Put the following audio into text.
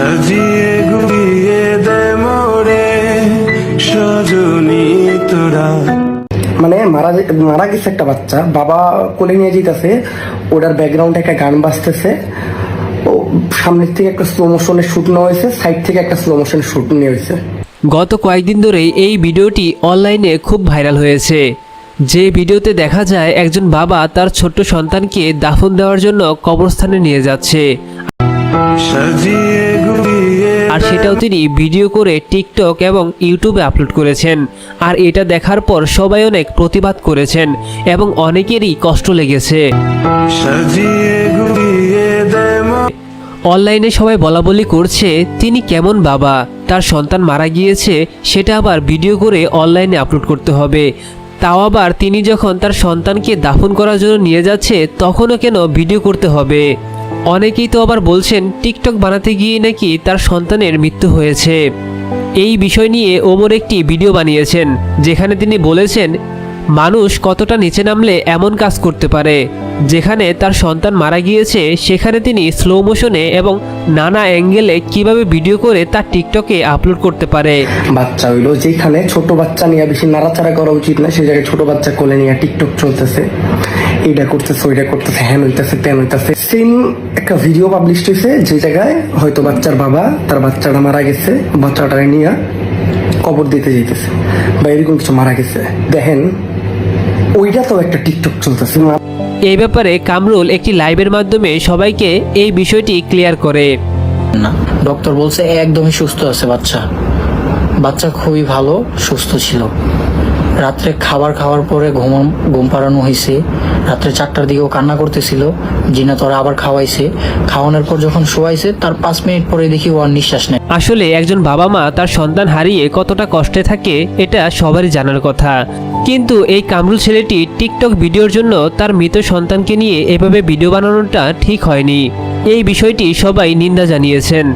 সাজিয়ে গুড়িয়ে দে মোরে সজনী তোরা। মানে মারা মারা গেছে একটা বাচ্চা বাবা কোলে নিয়ে যেতেছে ওটার ব্যাকগ্রাউন্ডে একটা গান বাজতেছে ও সামনের থেকে একটা স্লো মোশনের শুট নেওয়া হয়েছে সাইড থেকে একটা স্লো মোশন শুট নেওয়া হয়েছে। গত কয়েকদিন ধরেই এই ভিডিওটি অনলাইনে খুব ভাইরাল হয়েছে। যে ভিডিওতে দেখা যায় একজন বাবা তার ছোট্ট সন্তানকে দাফন দেওয়ার জন্য কবরস্থানে নিয়ে যাচ্ছে। আর সেটাও তিনি ভিডিও করে টিকটক এবং ইউটিউবে আপলোড করেছেন। আর এটা দেখার পর সবাই অনেক প্রতিবাদ করেছেন এবং অনেকেরই কষ্ট লেগেছে। অনলাইনে সবাই বলা বলি করছে তিনি কেমন বাবা? তার সন্তান মারা গিয়েছে সেটা আবার ভিডিও করে অনলাইনে আপলোড করতে হবে। তাও আবার তিনি যখন তার সন্তানকে দাফন করার জন্য নিয়ে যাচ্ছে তখনও কেন ভিডিও করতে হবে? অনেকেই তো আবার বলছেন, টিকটক বানাতে গিয়ে নাকি তার সন্তানের মৃত্যু হয়েছে। এই বিষয় নিয়ে ওমর একটি ভিডিও বানিয়েছেন, যেখানে তিনি বলেছেন, মানুষ কতটা নিচে নামলে এমন কাজ করতে পারে। যেখানে তার সন্তান মারা গিয়েছে, সেখানে তিনি স্লো মোশনে এবং নানা অ্যাঙ্গেলে কীভাবে ভিডিও করে তার টিকটকে আপলোড করতে পারে। বাচ্চা হইল যেখানে ছোট বাচ্চা নিয়ে বেশি নাড়াচাড়া করা উচিত না সেই জায়গায় ছোট বাচ্চা কোলে নিয়ে টিকটক চলতেছে। এটা করতেছে ওইটা করতেছে, হ্যান হইতেছে তেন হইতেছে। সেম একটা ভিডিও পাবলিশ হয়েছে যে জায়গায় হয়তো বাচ্চার বাবা তার বাচ্চাটা মারা গেছে বাচ্চাটা নিয়ে কবর দিতে যেতেছে বা এরকম কিছু মারা গেছে। দেখেন ওইটা তো একটা টিকটক চলতেছে। এই ব্যাপারে কামরুল একটি লাইভের মাধ্যমে সবাইকে এই বিষয়টি ক্লিয়ার করে। না ডক্টর বলছে একদমই সুস্থ আছে বাচ্চা। বাচ্চা খুবই ভালো সুস্থ ছিল। রাত্রে খাবার খাওয়ার পরে ঘুম ঘুম পাড়ানো হয়েছে রাত্রে চারটার দিকেও কান্না করতেছিল। জিনা তোরা আবার খাওয়াইছে। খাওয়ানোর পর যখন শোয়াইছে, তার পাঁচ মিনিট পরে দেখি ও আর নিঃশ্বাস নেয়। আসলে একজন বাবা মা তার সন্তান হারিয়ে কতটা কষ্টে থাকে, এটা সবারই জানার কথা। কিন্তু এই কামরুল ছেলেটি টিকটক ভিডিওর জন্য তার মৃত সন্তানকে নিয়ে এভাবে ভিডিও বানানোটা ঠিক হয়নি। এই বিষয়টি সবাই নিন্দা জানিয়েছেন।